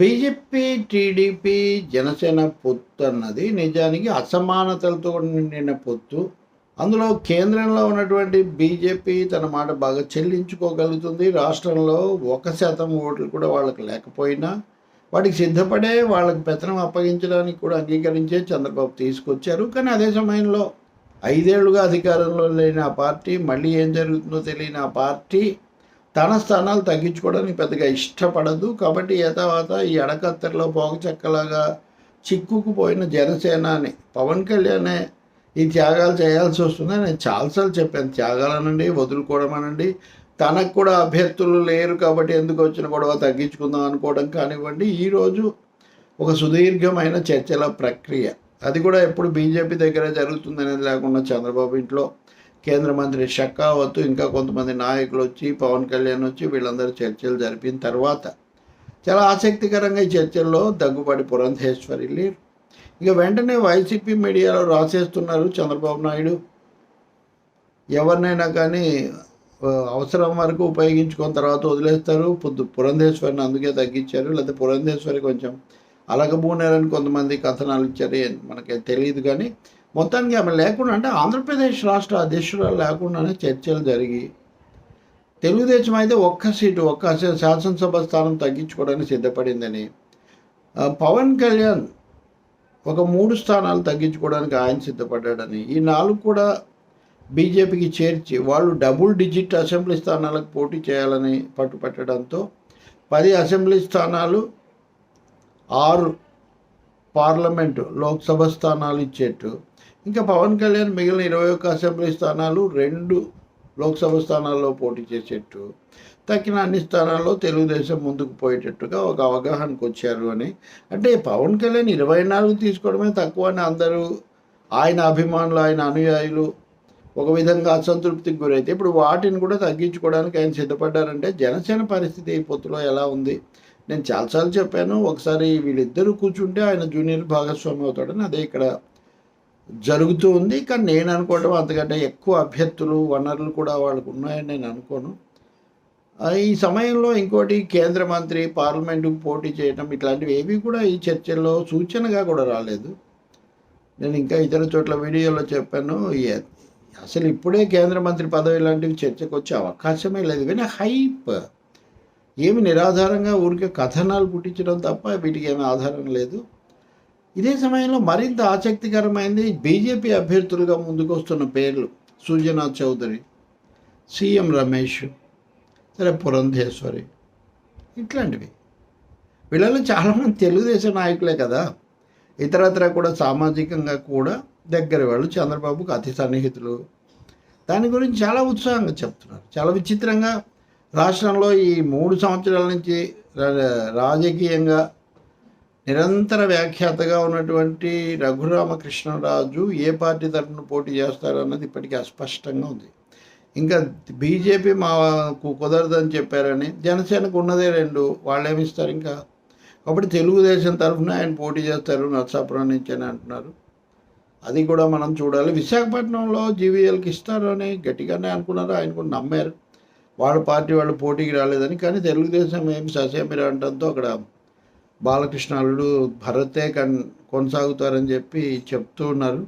BJP TDP Janasena పొత్తు అన్నది నిజానికి అసమానతలతో నిండిన పొత్తు. అందులో కేంద్రంలో ఉన్నటువంటి బీజేపీ తన మాట బాగా చెల్లించుకోగలుగుతుంది. రాష్ట్రంలో ఒక శాతం ఓట్లు కూడా వాళ్ళకి లేకపోయినా వాటికి సిద్ధపడే వాళ్ళకి పెత్తనం అప్పగించడానికి కూడా అంగీకరించే చంద్రబాబు తీసుకొచ్చారు. కానీ అదే సమయంలో ఐదేళ్ళుగా అధికారంలో లేని ఆ పార్టీ మళ్ళీ ఏం జరుగుతుందో తెలియని ఆ పార్టీ తన స్థానాలు తగ్గించుకోవడానికి పెద్దగా ఇష్టపడదు. కాబట్టి ఏ ఈ ఎడకత్తెరలో పోగ చెక్కలాగా చిక్కుకుపోయిన జనసేనాని పవన్ కళ్యాణ్ ఈ త్యాగాలు చేయాల్సి వస్తుంది నేను చాలాసార్లు చెప్పాను. త్యాగాలనండి వదులుకోవడం అనండి తనకు కూడా అభ్యర్థులు లేరు కాబట్టి ఎందుకు వచ్చిన గొడవ తగ్గించుకుందాం అనుకోవడం కానివ్వండి. ఈరోజు ఒక సుదీర్ఘమైన చర్చల ప్రక్రియ. అది కూడా ఎప్పుడు బీజేపీ దగ్గర జరుగుతుందనేది లేకుండా చంద్రబాబు ఇంట్లో కేంద్ర మంత్రి షెకావత్ ఇంకా కొంతమంది నాయకులు వచ్చి పవన్ కళ్యాణ్ వచ్చి వీళ్ళందరూ చర్చలు జరిపిన తర్వాత చాలా ఆసక్తికరంగా ఈ చర్చల్లో దగ్గుబాటి పురంధేశ్వరి లేరు. ఇక వెంటనే వైసీపీ మీడియాలో రాసేస్తున్నారు చంద్రబాబు నాయుడు. ఎవరినైనా కానీ అవసరం వరకు ఉపయోగించుకున్న తర్వాత వదిలేస్తారు. పొద్దు పురంధేశ్వరిని అందుకే తగ్గించారు. లేకపోతే పురంధేశ్వరి కొంచెం అలగబూనారని కొంతమంది కథనాలు ఇచ్చారు. మనకి తెలియదు కానీ మొత్తానికి ఆమె లేకుండా అంటే ఆంధ్రప్రదేశ్ రాష్ట్ర అధ్యక్షురాలు లేకుండానే చర్చలు జరిగి తెలుగుదేశం అయితే ఒక్క సీటు ఒక్క శాసనసభ స్థానం తగ్గించుకోవడానికి సిద్ధపడిందని. పవన్ కళ్యాణ్ ఒక మూడు స్థానాలు తగ్గించుకోవడానికి ఆయన సిద్ధపడ్డాడని. ఈ నాలుగు కూడా బీజేపీకి చేర్చి వాళ్ళు డబుల్ డిజిట్ అసెంబ్లీ స్థానాలకు పోటీ చేయాలని పట్టుపట్టడంతో పది అసెంబ్లీ స్థానాలు ఆరు పార్లమెంటు లోక్సభ స్థానాలు ఇచ్చేట్టు. ఇంకా పవన్ కళ్యాణ్ మిగిలిన ఇరవై ఒక్క అసెంబ్లీ స్థానాలు రెండు లోక్సభ స్థానాల్లో పోటీ చేసేట్టు. తక్కిన అన్ని స్థానాల్లో తెలుగుదేశం ముందుకు పోయేటట్టుగా ఒక అవగాహనకు వచ్చారు అని. అంటే పవన్ కళ్యాణ్ ఇరవై నాలుగు తీసుకోవడమే తక్కువ అని అందరూ ఆయన అభిమానులు ఆయన అనుయాయులు ఒక విధంగా అసంతృప్తికి గురైతే ఇప్పుడు వాటిని కూడా తగ్గించుకోవడానికి ఆయన సిద్ధపడ్డారంటే జనసేన పరిస్థితి ఈ పొత్తులో ఎలా ఉంది? నేను చాలాసార్లు చెప్పాను ఒకసారి వీళ్ళిద్దరూ కూర్చుంటే ఆయన జూనియర్ భాగస్వామి అవుతాడని అదే ఇక్కడ జరుగుతూ ఉంది. కానీ నేను అనుకోవడం అంతకంటే ఎక్కువ అభ్యర్థులు వనరులు కూడా వాళ్ళకు ఉన్నాయని నేను అనుకోను. ఈ సమయంలో ఇంకోటి కేంద్ర మంత్రి పార్లమెంటుకు పోటీ చేయడం ఇట్లాంటివి ఏవి కూడా ఈ చర్చల్లో సూచనగా కూడా రాలేదు. నేను ఇంకా ఇతర చోట్ల వీడియోలో చెప్పాను అసలు ఇప్పుడే కేంద్ర మంత్రి పదవి లాంటివి చర్చకు వచ్చే అవకాశమే లేదు. కానీ హైప్ ఏమి నిరాధారంగా ఊరికే కథనాలు పుట్టించడం తప్ప వీటికి ఏమీ ఆధారం లేదు. ఇదే సమయంలో మరింత ఆసక్తికరమైంది బీజేపీ అభ్యర్థులుగా ముందుకు వస్తున్న పేర్లు సుజనా చౌదరి సీఎం రమేష్ సరే పురంధేశ్వరి ఇట్లాంటివి. వీళ్ళలో చాలామంది తెలుగుదేశం నాయకులే కదా. ఇతరత్ర కూడా సామాజికంగా కూడా దగ్గర వాళ్ళు చంద్రబాబుకు అతి సన్నిహితులు. దాని గురించి చాలా ఉత్సాహంగా చెప్తున్నారు. చాలా విచిత్రంగా రాష్ట్రంలో ఈ మూడు సంవత్సరాల నుంచి రాజకీయంగా నిరంతర వ్యాఖ్యాతగా ఉన్నటువంటి రఘురామకృష్ణరాజు ఏ పార్టీ తరఫున పోటీ చేస్తారన్నది ఇప్పటికీ అస్పష్టంగా ఉంది. ఇంకా బీజేపీ మాకు కుదరదని చెప్పారని జనసేనకు ఉన్నదే రెండు వాళ్ళు ఏమిస్తారు ఇంకా? కాబట్టి తెలుగుదేశం తరఫున ఆయన పోటీ చేస్తారు నర్సాపురం నుంచి అని అంటున్నారు. అది కూడా మనం చూడాలి. విశాఖపట్నంలో జీవీఎల్కి ఇస్తారు అని గట్టిగానే అనుకున్నారు. ఆయన కూడా నమ్మారు. వాళ్ళ పార్టీ వాళ్ళు పోటీకి రాలేదని కానీ తెలుగుదేశం ఏమి ససేమిరా అంటంతో అక్కడ బాలకృష్ణ అల్లుడు భరతే కన్ కొనసాగుతారని చెప్పి చెప్తూ ఉన్నారు.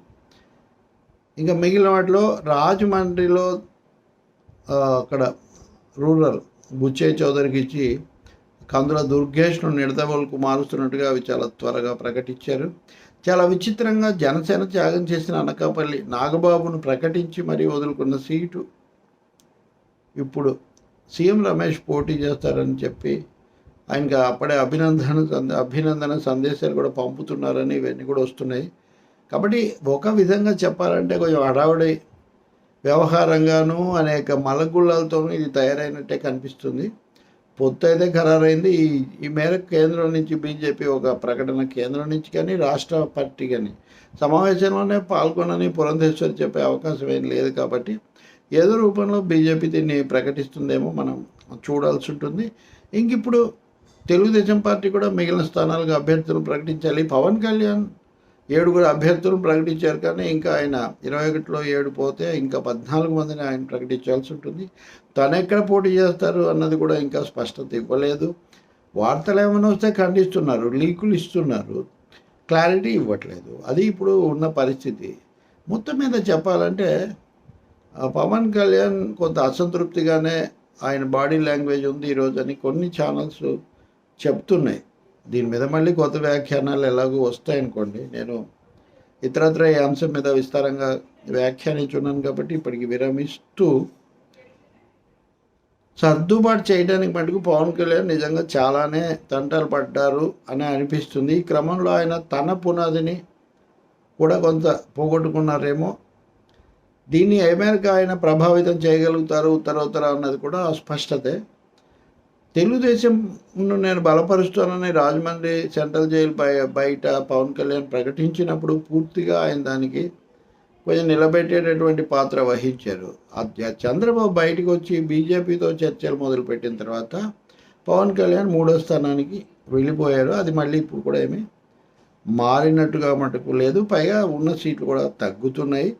ఇంకా మిగిలిన వాటిలో రాజమండ్రిలో అక్కడ రూరల్ బుచ్చే చౌదరికి ఇచ్చి కందుల దుర్గేష్ను నిడదవలకు మారుస్తున్నట్టుగా అవి చాలా త్వరగా ప్రకటించారు. చాలా విచిత్రంగా జనసేన త్యాగం చేసిన అనకాపల్లి నాగబాబును ప్రకటించి మరీ వదులుకున్న సీటు ఇప్పుడు సీఎం రమేష్ పోటీ చేస్తారని చెప్పి ఆయనకి అప్పుడే అభినందన సంద- అభినందన సందేశాలు కూడా పంపుతున్నారని ఇవన్నీ కూడా వస్తున్నాయి. కాబట్టి ఒక విధంగా చెప్పాలంటే కొంచెం హడావుడి వ్యవహారంగాను అనేక మలగుళ్ళలతోనూ ఇది తయారైనట్టే కనిపిస్తుంది. పొత్తు అయితే ఖరారైంది. ఈ ఈ మేరకు కేంద్రం నుంచి బీజేపీ ఒక ప్రకటన కేంద్రం నుంచి కానీ రాష్ట్ర పార్టీ కానీ సమావేశంలోనే పాల్గొనని పురంధేశ్వరి చెప్పే అవకాశం ఏం లేదు కాబట్టి ఏదో రూపంలో బీజేపీ దీన్ని ప్రకటిస్తుందేమో మనం చూడాల్సి ఉంటుంది. ఇంక ఇప్పుడు తెలుగుదేశం పార్టీ కూడా మిగిలిన స్థానాలకు అభ్యర్థులను ప్రకటించాలి. పవన్ కళ్యాణ్ ఏడుగురు అభ్యర్థులను ప్రకటించారు కానీ ఇంకా ఆయన ఇరవై ఒకటిలో ఏడు పోతే ఇంకా పద్నాలుగు మందిని ఆయన ప్రకటించాల్సి ఉంటుంది. తను ఎక్కడ పోటీ చేస్తారు అన్నది కూడా ఇంకా స్పష్టత ఇవ్వలేదు. వార్తలు ఏమైనా వస్తే ఖండిస్తున్నారు లీకులు ఇస్తున్నారు. క్లారిటీ ఇవ్వట్లేదు. అది ఇప్పుడు ఉన్న పరిస్థితి. మొత్తం మీద చెప్పాలంటే పవన్ కళ్యాణ్ కొంత అసంతృప్తిగానే ఆయన బాడీ లాంగ్వేజ్ ఉంది ఈరోజు అని కొన్ని ఛానల్స్ చెప్తున్నాయి. దీని మీద మళ్ళీ కొత్త వ్యాఖ్యానాలు ఎలాగో వస్తాయనుకోండి. నేను ఇతరత్ర ఈ అంశం మీద విస్తారంగా వ్యాఖ్యానించున్నాను కాబట్టి ఇప్పటికి విరమిస్తూ సర్దుబాటు చేయడానికి మటుకు పవన్ కళ్యాణ్ నిజంగా చాలానే తంటాలు పడ్డారు అని అనిపిస్తుంది. ఈ క్రమంలో ఆయన తన పునాదిని కూడా కొంత పోగొట్టుకున్నారేమో. దీన్ని ఏ మేరకు ఆయన ప్రభావితం చేయగలుగుతారు ఉత్తరోత్తర అన్నది కూడా అస్పష్టతే తెలుగుదేశంను నేను బలపరుస్తానని రాజమండ్రి సెంట్రల్ జైలు బయ బయట పవన్ కళ్యాణ్ ప్రకటించినప్పుడు పూర్తిగా ఆయన దానికి కొంచెం నిలబెట్టేటటువంటి పాత్ర వహించారు. చంద్రబాబు బయటకు వచ్చి బీజేపీతో చర్చలు మొదలుపెట్టిన తర్వాత పవన్ కళ్యాణ్ మూడో స్థానానికి వెళ్ళిపోయారు. అది మళ్ళీ ఇప్పుడు కూడా ఏమీ మారినట్టుగా మటుకు లేదు. పైగా ఉన్న సీట్లు కూడా తగ్గుతున్నాయి.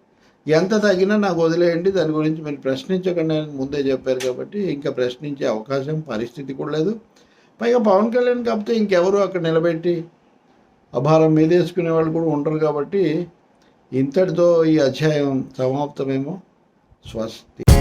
ఎంత తగినా నాకు వదిలేయండి దాని గురించి మీరు ప్రశ్నించకండి అని ముందే చెప్పారు కాబట్టి ఇంకా ప్రశ్నించే అవకాశం పరిస్థితి కూడా లేదు. పైగా పవన్ కళ్యాణ్ కాకపోతే ఇంకెవరు అక్కడ నిలబెట్టి అభారం మీదేసుకునే వాళ్ళు కూడా ఉండరు కాబట్టి ఇంతటితో ఈ అధ్యాయం సమాప్తమేమో. స్వస్తి.